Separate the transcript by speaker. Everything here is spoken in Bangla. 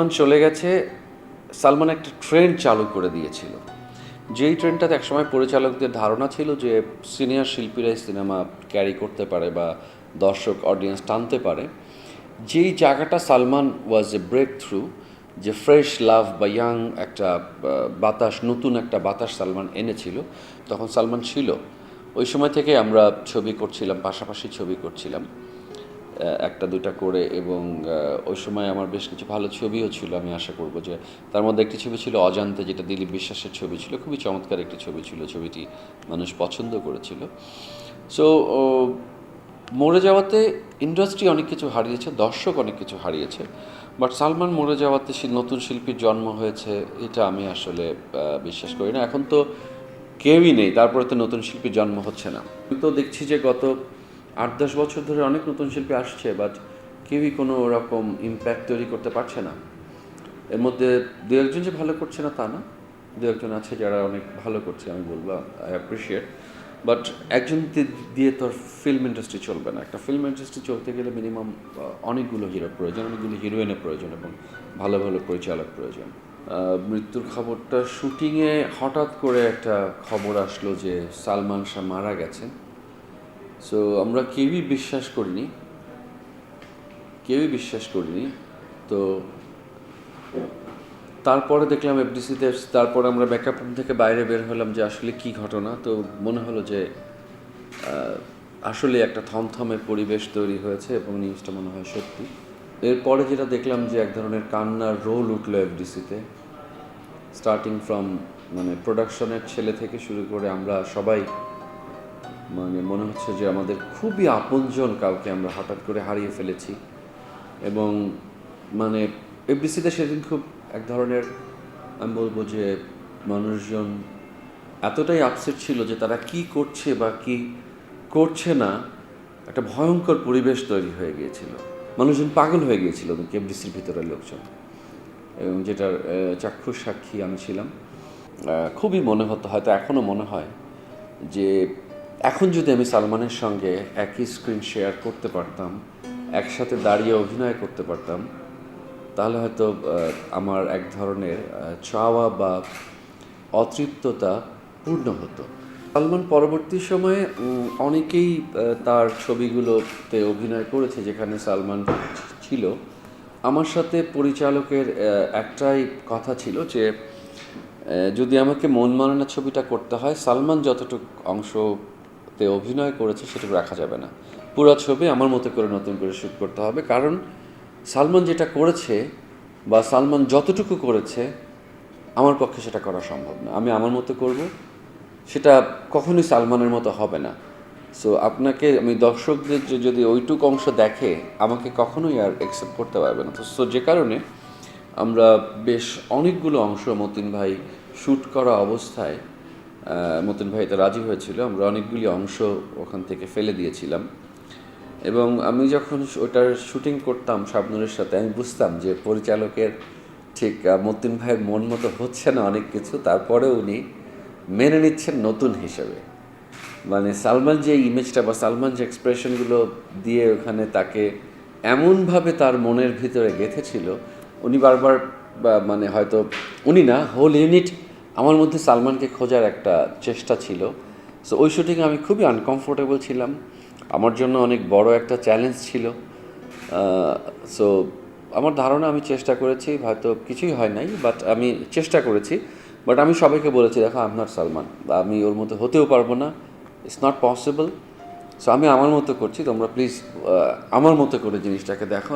Speaker 1: চলে গেছে, সালমান একটা ট্রেন্ড চালু করে দিয়েছিল। যেই ট্রেন্ডটাতে একসময় পরিচালকদের ধারণা ছিল যে সিনিয়র শিল্পীরাই সিনেমা ক্যারি করতে পারে বা দর্শক অডিয়েন্স টানতে পারে, যেই জায়গাটা Salman was a break through যে ফ্রেশ লাভ বা ইয়াং একটা বাতাস, নতুন একটা বাতাস সালমান এনেছিল, তখন সালমান ছিল। ওই সময় থেকে আমরা ছবি করছিলাম, পাশাপাশি ছবি করছিলাম। একটা দুটা করে এবং ওই সময় আমার বেশ কিছু ভালো ছবিও ছিল, আমি আশা করব যে তার মধ্যে একটি ছবি ছিল অজান্তে, যেটা দিলীপ বিশ্বাসের ছবি ছিল, খুবই চমৎকার একটি ছবি ছিল, ছবিটি মানুষ পছন্দ করেছিল। সো মরে যাওয়াতে ইন্ডাস্ট্রি অনেক কিছু হারিয়েছে, দর্শক অনেক কিছু হারিয়েছে বাট সালমান মরে যাওয়াতে নতুন শিল্পীর জন্ম হয়েছে, এটা আমি আসলে বিশ্বাস করি না। এখন তো কেউই নেই, তারপরে তো নতুন শিল্পীর জন্ম হচ্ছে না। তো দেখছি যে গত আট দশ বছর ধরে অনেক নতুন শিল্পী আসছে বাট কেউই কোনো রকম ইম্প্যাক্ট তৈরি করতে পারছে না। এর মধ্যে দু একজন যে ভালো করছে না তা না। দু একজন আছে যারা অনেক ভালো করছে, আমি বলব আই অ্যাপ্রিসিয়েট বাট একজন দিয়ে তোর ফিল্ম ইন্ডাস্ট্রি চলবে না। একটা ফিল্ম ইন্ডাস্ট্রি চলতে গেলে মিনিমাম অনেকগুলো হিরোর প্রয়োজন, অনেকগুলো হিরোইনের প্রয়োজন এবং ভালো ভালো পরিচালক প্রয়োজন। মৃত্যুর খবরটা শুটিংয়ে হঠাৎ করে একটা খবর আসলো যে সালমান শাহ মারা গেছেন। সো আমরা কেউই বিশ্বাস করিনি। কেউই বিশ্বাস করিনি। তো তারপরে দেখলাম এফডিসিতে তারপরে আমরা ব্যাকআপ রুম থেকে বাইরে বের হলাম যে আসলে কি ঘটনা। তো মনে হলো যে আসলে একটা থমথমে পরিবেশ তৈরি হয়েছে এবং নিউজটা মনে হয় সত্যি। এরপরে যেটা দেখলাম যে এক ধরনের কান্নার রোল উঠল এফডিসিতে স্টার্টিং ফ্রম মানে প্রোডাকশনের ছেলে থেকে শুরু করে আমরা সবাই মানে মনে হচ্ছে যে আমাদের খুবই আপনজন কাউকে আমরা হঠাৎ করে হারিয়ে ফেলেছি। এবং মানে এফডিসিতে সেদিন খুব এক ধরনের আমি বলব যে মানুষজন এতটাই আপসেট ছিল যে তারা কি করছে বা কি করছে না, একটা ভয়ঙ্কর পরিবেশ তৈরি হয়ে গিয়েছিল। মানুষজন পাগল হয়ে গিয়েছিল এফডিসির ভিতরের লোকজন। এবং যেটার চাক্ষুষ সাক্ষী আমি ছিলাম। খুবই মনে হতো, হয়তো এখনও মনে হয় যে এখন যদি আমি সালমানের সঙ্গে একই স্ক্রিন শেয়ার করতে পারতাম, একসাথে দাঁড়িয়ে অভিনয় করতে পারতাম, তাহলে হয়তো আমার এক ধরনের চাওয়া বা অতৃপ্ততা পূর্ণ হতো। সালমান পরবর্তী সময়ে অনেকেই তার ছবিগুলোতে অভিনয় করেছে যেখানে সালমান ছিল। আমার সাথে পরিচালকের একটাই কথা ছিল যে যদি আমাকে মন মানানা ছবিটা করতে হয়, সালমান যতটুকু অংশতে অভিনয় করেছে সেটুকু রাখা যাবে না। পুরো ছবি আমার মতো করে নতুন করে শ্যুট করতে হবে। কারণ সালমান যেটা করেছে বা সালমান যতটুকু করেছে, আমার পক্ষে সেটা করা সম্ভব না। আমি আমার মতো করব, সেটা কখনোই সালমানের মতো হবে না। সো আপনাকে, আমি দর্শকদের যদি ওইটুক অংশ দেখে, আমাকে কখনোই আর অ্যাকসেপ্ট করতে পারবে না। তো সো যে কারণে আমরা বেশ অনেকগুলো অংশ মতিন ভাই শ্যুট করা অবস্থায় মতিন ভাই তো রাজি হয়েছিল। আমরা অনেকগুলি অংশ ওখান থেকে ফেলে দিয়েছিলাম। এবং আমি যখন ওটার শুটিং করতাম শাবনুরের সাথে, আমি বুঝতাম যে পরিচালকের ঠিক মতিন ভাইয়ের মন মতো হচ্ছে না অনেক কিছু। তারপরে উনি মেনে নিচ্ছেন নতুন হিসেবে। মানে সালমান যে ইমেজটা বা সালমান যে এক্সপ্রেশনগুলো দিয়ে ওখানে তাকে এমনভাবে তার মনের ভিতরে গেঁথেছিল, উনি বারবার মানে হয়তো, উনি না হোল ইউনিট আমার মধ্যে সালমানকে খোঁজার একটা চেষ্টা ছিল। সো ওই শুটিংয়ে আমি খুবই আনকমফোর্টেবল ছিলাম। আমার জন্য অনেক বড় একটা চ্যালেঞ্জ ছিল। সো আমার ধারণা আমি চেষ্টা করেছি, হয়তো কিছুই হয় নাই বাট আমি চেষ্টা করেছি। বাট আমি সবাইকে বলেছি, দেখো আম নট সালমান। আমি ওর মতো হতেও পারব না। ইটস নট পসিবল সো আমি আমার মতো করছি, তোমরা প্লিজ আমার মতো করে জিনিসটাকে দেখো।